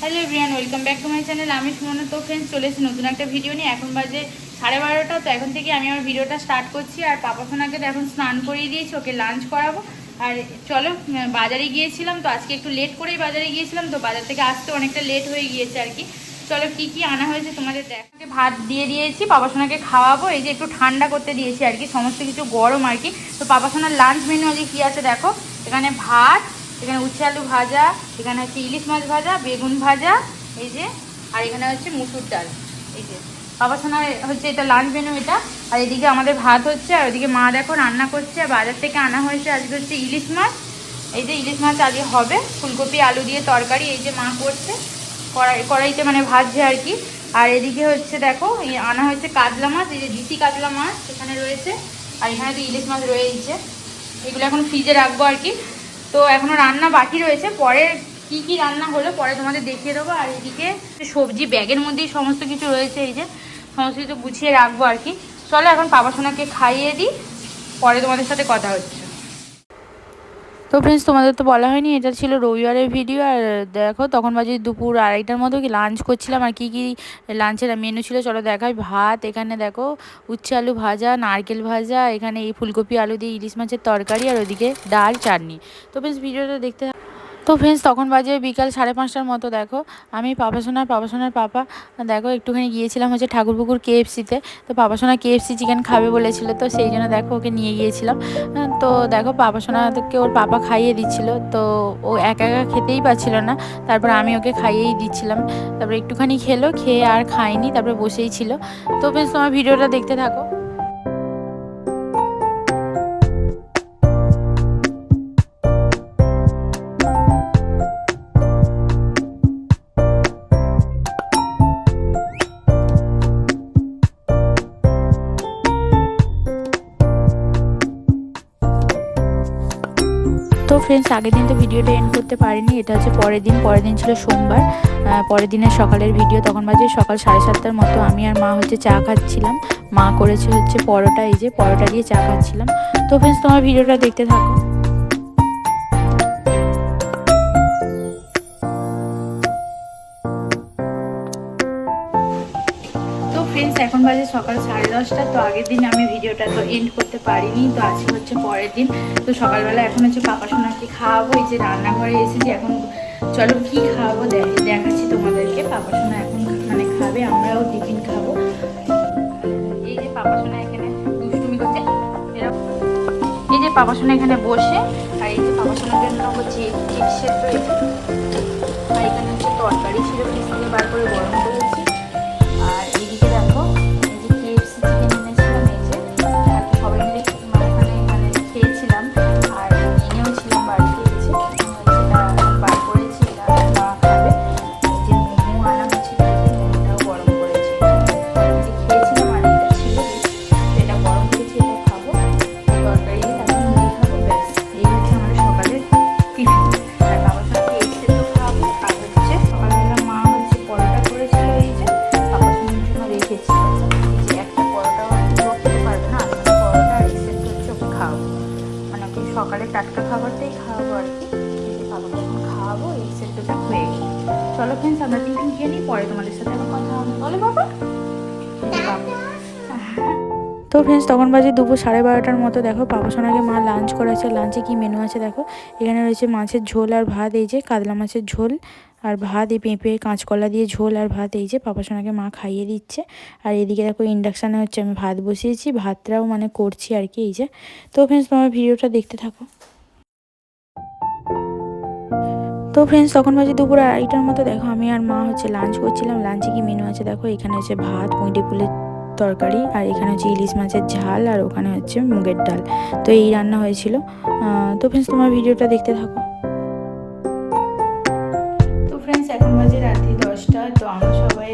Hello everyone welcome back to my channel. আমি সুমন তো friends চলে এসেছি নতুন একটা ভিডিও নিয়ে। এখন বাজে সাড়ে বারোটা, তো এখন থেকে আমি আমার ভিডিওটা স্টার্ট করছি। আর পাপা সোনাকে তো এখন স্নান করিয়ে দিয়েছি, ওকে লাঞ্চ করাবো। আর চলো বাজারে গিয়েছিলাম, তো আজকে একটু লেট করেই বাজারে গিয়েছিলাম, তো বাজার থেকে আসতে অনেকটা লেট হয়ে গিয়েছে আর কি। চলো, কি কি আনা হয়েছে তোমাদের দেখ। ভাত দিয়ে দিয়েছি, পাপা সোনাকে খাওয়াবো। এই যে একটু ঠান্ডা করতে দিয়েছি আর কি, সমস্ত কিছু গরম আর কি। তো পাপা সোনার লাঞ্চ মেনু আজকে কী আছে দেখো? এখানে ভাত এখানে উচ্ছে আলু ভাজা, এখানে হচ্ছে ইলিশ মাছ ভাজা, বেগুন ভাজা, এই যে, আর এখানে হচ্ছে মুসুর ডাল, এই যে। বাবা সোনার হচ্ছে এটা লাঞ্চ মেনু এটা, আর এদিকে আমাদের ভাত হচ্ছে, আর ওদিকে মা দেখো রান্না করছে, আর বাজার থেকে আনা হয়েছে আজকে হচ্ছে ইলিশ মাছ, এই যে ইলিশ মাছ আজকে হবে, ফুলকপি, আলু দিয়ে তরকারি, এই যে মা করছে, কড়াই, কড়াইতে মানে ভাজছে আর কি। আর এদিকে হচ্ছে দেখো আনা হয়েছে কাতলা মাছ, এই যে দিশি কাতলা মাছ এখানে রয়েছে, আর এখানে তো ইলিশ মাছ রয়েছে এগুলো এখন ফ্রিজে রাখব আর কি। তো এখনও রান্না বাকি রয়েছে। পরে কি কি রান্না হলো পরে তোমাদের দেখিয়ে দেবো। আর এদিকে সবজি ব্যাগের মধ্যেই সমস্ত কিছু রয়েছে এই যে, সমস্ত কিছু গুছিয়ে রাখব আর কি। চলো এখন পাপা সোনাকে খাইয়ে দিই, পরে তোমাদের সাথে কথা হচ্ছে। তো ফ্রেন্ডস তোমাদের তো বলা হয়নি, এটা ছিল রবিবারের ভিডিও আর দেখো, তখন বাজে দুপুর আড়াইটার মতো কি লাঞ্চ করছিলাম আর কি কি লাঞ্চের মেনু ছিল, চলো দেখাই। ভাত, এখানে দেখো, উচ্ছে আলু ভাজা, নারকেল ভাজা, এখানে এই ফুলকপি, আলু দিয়ে ইলিশ মাছের তরকারি আর ওদিকে ডাল, চাটনি। তো ফ্রেন্ডস ভিডিওটা দেখতে তো ফ্রেন্ডস তখন বাজে বিকাল সাড়ে পাঁচটার মতো, দেখো। আমি পাপা সোনার, পাপা দেখো, একটুখানি গিয়েছিলাম হচ্ছে ঠাকুরপুকুর কেএফসিতে তো। পাপা সোনা কেএফসি চিকেন খাবে বলেছিল, তো সেই জন্য দেখো, ওকে নিয়ে গিয়েছিলাম। তো দেখো, পাপা সোনাকে ওর পাপা খাইয়ে দিচ্ছিল, তো ও একা একা খেতেই পাচ্ছিল না। তারপর আমি ওকে খাইয়েই দিচ্ছিলাম। তারপরে একটুখানি খেলো, খেয়ে আর খায়নি, তারপরে বসেই ছিল। তো বেশ তোমার ভিডিওটা দেখতে থাকো। ফ্রেন্ডস আগের দিন তো ভিডিওটা এন্ড করতে পারিনি, এটা হচ্ছে পরের দিন পরের দিন ছিল সোমবার পরের দিনের সকালের ভিডিও তখন বাজে সকাল সাড়ে সাতটার মতো, আমি আর মা হচ্ছে চা খাচ্ছিলাম, মা করেছে হচ্ছে পরোটা, এই যে পরোটা দিয়ে চা খাচ্ছিলাম। তো ফ্রেন্ডস তোমার ভিডিওটা দেখতে থাকো। ফ্রেন্ডস এখন বাজে সকাল সাড়ে দশটা, তো আগের দিন আমি ভিডিওটা তো এন্ড করতে পারিনি, তো আজকে হচ্ছে পরের দিন। তো সকালবেলা এখন হচ্ছে পাপা সোনাকে খাওয়াবো, এই যে রান্নাঘরে এসেছি, এখন চলো কি খাওয়াবো দেখাচ্ছি তোমাদেরকে। পাপা সোনা এখন মানে খাবে, আমরাও টিফিন খাব। এই যে পাপা সোনা এখানে দুষ্টুমি করছে। এই যে পাপা সোনা এখানে বসে, আর এই যে পাপা সোনার জন্য হচ্ছে চিপস সেদ্ধ আর এখানে হচ্ছে তরকারি ছিল বার করে গরম করেছি আমরা টিফিন খেয়ে নিই, পরে তোমাদের সাথে আবার কথা বলো বাবা? তো ফ্রেন্ডস তখন বাজে দুপুর সাড়ে বারোটার মতো। দেখো, পাপা সোনাকে মা লাঞ্চ করেছে লাঞ্চে কি মেনু আছে দেখো? এখানে রয়েছে মাছের ঝোল আর ভাত, এই যে কাতলা মাছের ঝোল আর ভাত, এই পেঁপে, কাঁচকলা দিয়ে ঝোল আর ভাত, এই যে পাপা সোনাকে মা খাইয়ে দিচ্ছে। আর এদিকে দেখো ইন্ডাকশানে হচ্ছে আমি ভাত বসিয়েছি, ভাতটাও মানে করছি আর কি, এই যে। তো ফ্রেন্ডস তোমার ভিডিওটা দেখতে থাকো। তো ফ্রেন্ডস তখন বাজে দুপুর আড়াইটার মতো। দেখো, আমি আর মা হচ্ছে লাঞ্চ করছিলাম। লাঞ্চে কি মেনু আছে? দেখো, এখানে হচ্ছে ভাত পুঁইটি ফুলের তরকারি, আর এখানে হচ্ছে ইলিশ মাছের ঝাল, আর ওখানে হচ্ছে মুগের ডাল। তো এই রান্না হয়েছিল। তো ফ্রেন্ডস তোমার ভিডিওটা দেখতে থাকো। তো ফ্রেন্ডস এখন বাজে রাত্রি দশটা। তো আমরা সবাই